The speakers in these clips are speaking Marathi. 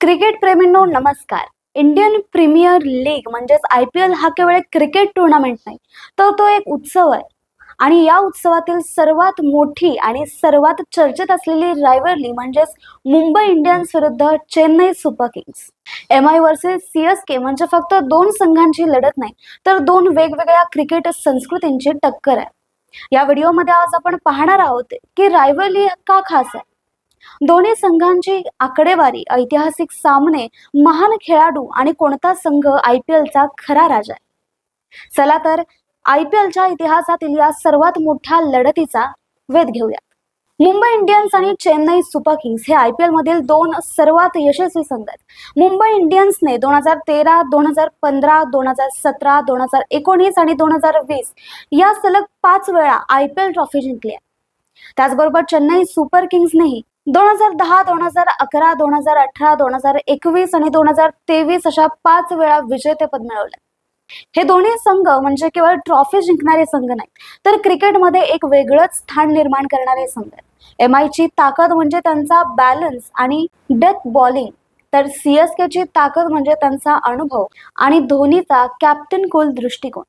क्रिकेट प्रेमींनो नमस्कार. इंडियन प्रीमियर लीग म्हणजेच आय पी एल हा केवळ एक क्रिकेट टुर्नामेंट नाही तर तो एक उत्सव आहे. आणि या उत्सवातील सर्वात मोठी आणि सर्वात चर्चेत असलेली रायवरली म्हणजेच मुंबई इंडियन्स विरुद्ध Chennai Super Kings. M I versus C S K म्हणजे फक्त दोन संघांची लढत नाही तर दोन वेगवेगळ्या क्रिकेट संस्कृतींची टक्कर आहे. या व्हिडिओमध्ये आज आपण पाहणार आहोत की रायवरली का खास आहे. दोन्ही संघांची आकडेवारी ऐतिहासिक सामने महान खेळाडू आणि कोणता संघ आय पी एलचा खरा राजा आहे. चला तर आय पी एलच्या इतिहासातील या सर्वात मोठ्या लढतीचा वेध घेऊया मुंबई इंडियन्स आणि चेन्नई सुपर किंग्स हे आय पी एल मधील दोन सर्वात यशस्वी संघ आहेत. मुंबई इंडियन्सने दोन हजार तेरा दोन हजार पंधरा दोन हजार सतरा दोन हजार एकोणीस आणि दोन हजार वीस या सलग पाच वेळा आय पी एल ट्रॉफी जिंकली आहे. त्याचबरोबर चेन्नई सुपर किंग्सनेही दोन हजार दहा दोन हजार अकरा दोन हजार अठरा दोन हजार एकवीस आणि दोन हजार तेवीस अशा पाच वेळा विजेतेपद मिळवले. हे दोन्ही संघ म्हणजे केवळ ट्रॉफी जिंकणारे संघ नाहीत तर क्रिकेटमध्ये एक वेगळंच स्थान निर्माण करणारे संघ आहेत. एम आयची ताकद म्हणजे त्यांचा बॅलन्स आणि डेथ बॉलिंग तर सीएसकेची ताकद म्हणजे त्यांचा अनुभव आणि धोनीचा कॅप्टन कुल दृष्टिकोन.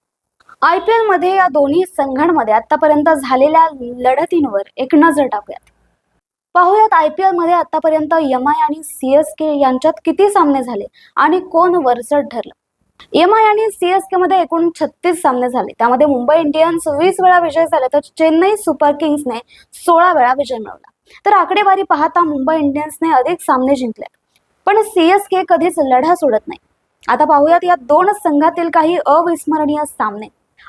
आय पी एलमध्ये या दोन्ही संघांमध्ये आतापर्यंत झालेल्या लढतींवर एक नजर टाकूयात. पाहूयात आय पी एलमध्ये आतापर्यंत एम आय आणि सी एस के यांच्यात किती सामने झाले आणि कोण वरचढ ठरलं? एम आय आणि सी एस के मध्ये एकूण छत्तीस सामने झाले. त्यामध्ये मुंबई इंडियन्स वीस वेळा विजय झाले तर चेन्नई सुपर किंग्सने सोळा वेळा विजय मिळवला. तर आकडेवारी पाहता मुंबई इंडियन्सने अधिक सामने जिंकले पण सी एस के कधीच लढा सोडत नाही. आता पाहूयात या दोन संघातील काही अविस्मरणीय सामने.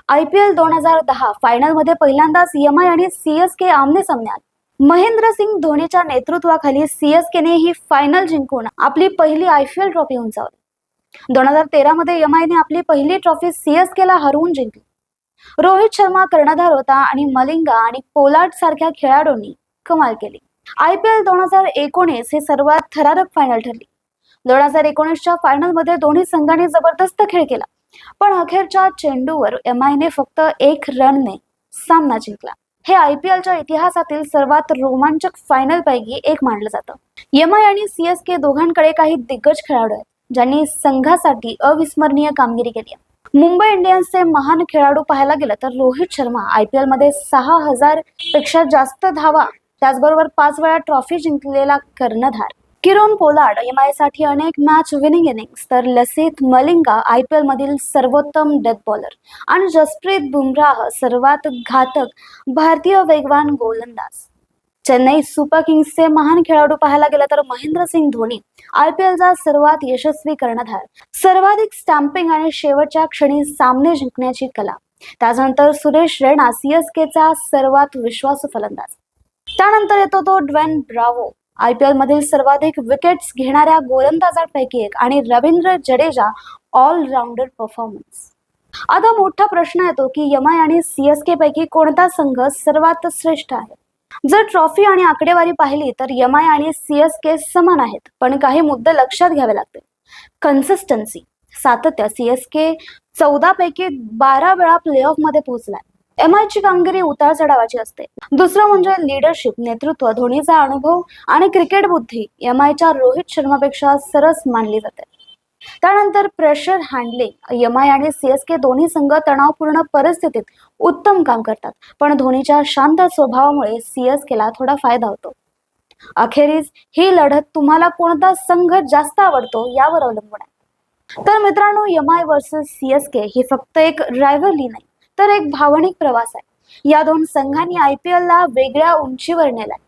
आय पी एल दोन हजार दहा फायनलमध्ये पहिल्यांदाच एम आय आणि सी एस के आमने सामने आले. महेंद्रसिंग धोनीच्या नेतृत्वाखाली सी एस केने ही फायनल जिंकून आपली पहिली आय पी एल ट्रॉफी उंचावली. दोन हजार तेरा मध्ये एम आयने आपली पहिली ट्रॉफी सी एस केला हरवून जिंकली. रोहित शर्मा कर्णधार होता आणि मलिंगा आणि पोलार्ड सारख्या खेळाडूंनी कमाल केली. आय पी एल दोन हजार एकोणीस हे सर्वात थरारक फायनल ठरली. दोन हजार एकोणीसच्या फायनलमध्ये दोन्ही संघांनी जबरदस्त खेळ केला. पण अखेरच्या चेंडूवर एम आयने फक्त एक रनने सामना जिंकला. हे आय पी एलच्या इतिहासातील सर्वात रोमांचक फायनल पैकी एक मानलं जातं. एम आय आणि सी एस के दोघांकडे काही दिग्गज खेळाडू आहेत ज्यांनी संघासाठी अविस्मरणीय कामगिरी केली आहे. मुंबई इंडियन्सचे महान खेळाडू पाहायला गेलं तर रोहित शर्मा आय पी एलमध्ये सहा हजारपेक्षा जास्त धावा त्याचबरोबर पाच वेळा ट्रॉफी जिंकलेला कर्णधार. किरोन पोलार्ड एम अनेक मॅच विनिंग इनिंग्स तर लसित मलिंगा आय पी एलमधील सर्वोत्तम डेथ बॉलर आणि जसप्रीत बुमराह सर्वात घातक भारतीय वेगवान गोलंदाज. चेन्नई सुपर किंग्सचे महान खेळाडू पाहायला गेलं तर महेंद्रसिंग धोनी आय पी एलचा सर्वात यशस्वी कर्णधार. सर्वाधिक स्टॅम्पिंग आणि शेवटच्या क्षणी सामने जिंकण्याची कला. त्यानंतर सुरेश रैना सीएसकेचा सर्वात विश्वासू फलंदाज. त्यानंतर येतो तो ड्वेन ब्रावो. आय पी एलमधील सर्वाधिक विकेट्स घेणाऱ्या गोलंदाजांपैकी एक आणि रवींद्र जडेजा ऑलराऊंडर परफॉर्मन्स आता मोठा प्रश्न येतो की एम आय आणि सी एस के पैकी कोणता संघ सर्वात श्रेष्ठ आहे? जर ट्रॉफी आणि आकडेवारी पाहिली तर एम आय आणि सी एस के समान आहेत पण काही मुद्दे लक्षात घ्यावे लागतील. कन्सिस्टन्सी सातत्य सी एस के चौदा पैकी बारा वेळा प्ले ऑफमध्ये पोहोचलाय. एम ची कामगिरी उतार चढावाची असते. दुसरं म्हणजे लिडरशिप नेतृत्व धोनीचा अनुभव आणि क्रिकेट बुद्धी एम आयच्या रोहित शर्मापेक्षा सरस मानली जाते. त्यानंतर प्रेशर हँडलिंग एम आय आणि सी एस के दोन्ही संघ तणावपूर्ण परिस्थितीत उत्तम काम करतात. पण धोनीच्या शांत स्वभावामुळे सी एस केला थोडा फायदा होतो. अखेरीस ही लढत तुम्हाला कोणता संघ जास्त आवडतो यावर अवलंबून आहे. तर मित्रांनो M I versus C S K ही फक्त एक रायव्हली नाही तर एक भावनिक प्रवास आहे. या दोन संघांनी आय पी एलला वेगळ्या उंचीवर नेलाय.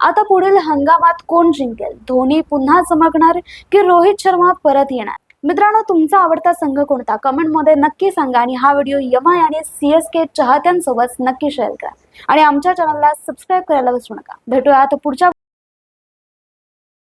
आता पुढील हंगामात कोण जिंकेल? धोनी पुन्हा चमकणार की रोहित शर्मा परत येणार? मित्रांनो तुमचा आवडता संघ कोणता? कमेंटमध्ये नक्की सांगा आणि हा व्हिडिओ एम आय आणि सी एस के चाहत्यांसोबत नक्की शेअर करा. आणि आमच्या चॅनलला सबस्क्राईब करायला विसरू नका. भेटूया आता पुढच्या